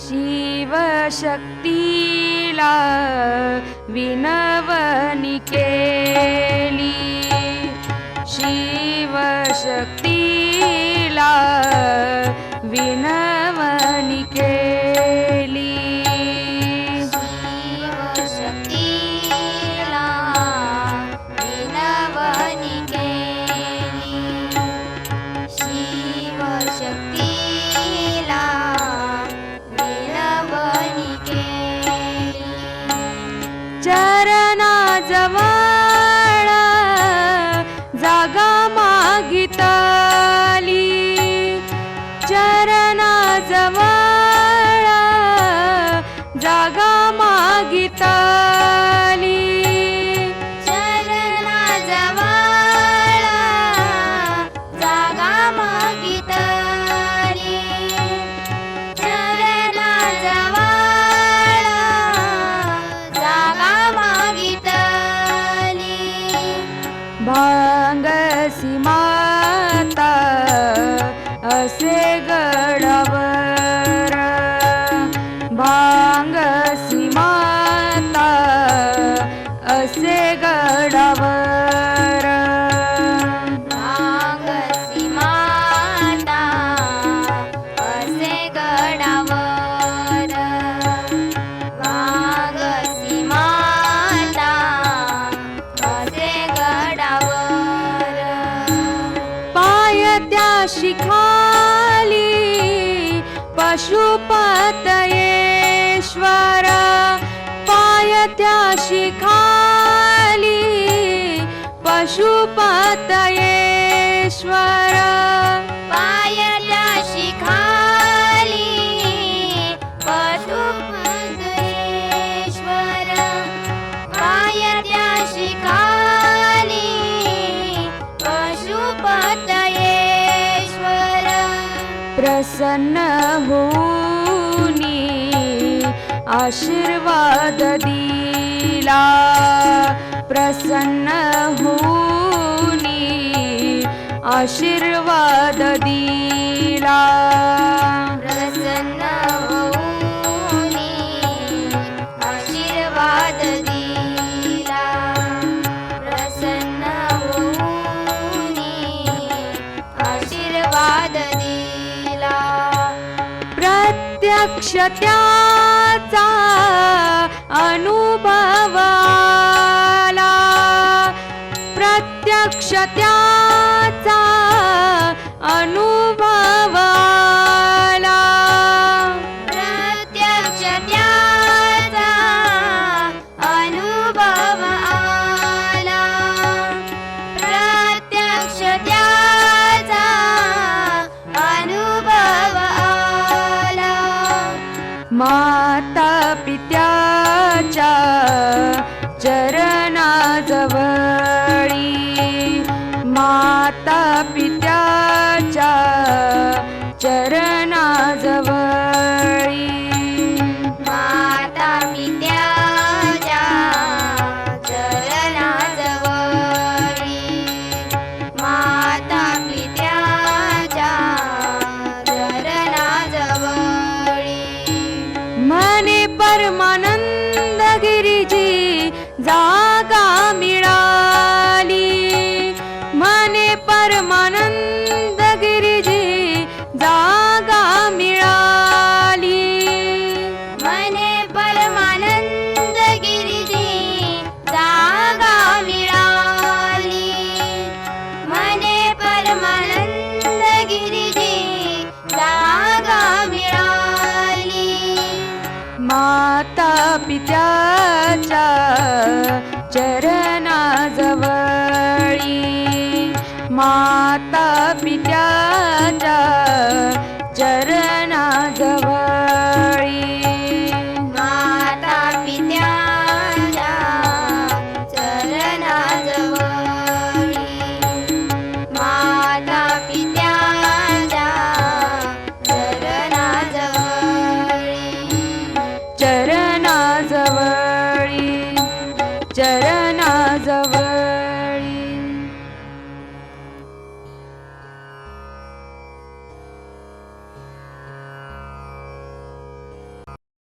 शिवशक्तिला विनवनिकेली। शिवशक्ति ಆಸೆಗಳ शिखली पशुपतयेश्वर पाय ता शिखली पशुपतयेश्वर। पायत्या पशुपदयेश्वर पशुपत प्रसन्न होनी आशीर्वाद दिला. प्रसन्न होनी आशीर्वाद दिला. लक्ष त्याचा माता पित्याच्या चरणाजवळी माता पिता परमानंद गिरीजी जागा मिळाली. म्हणे परमानंद पित्याच्या चरणाजवळी माता पित्या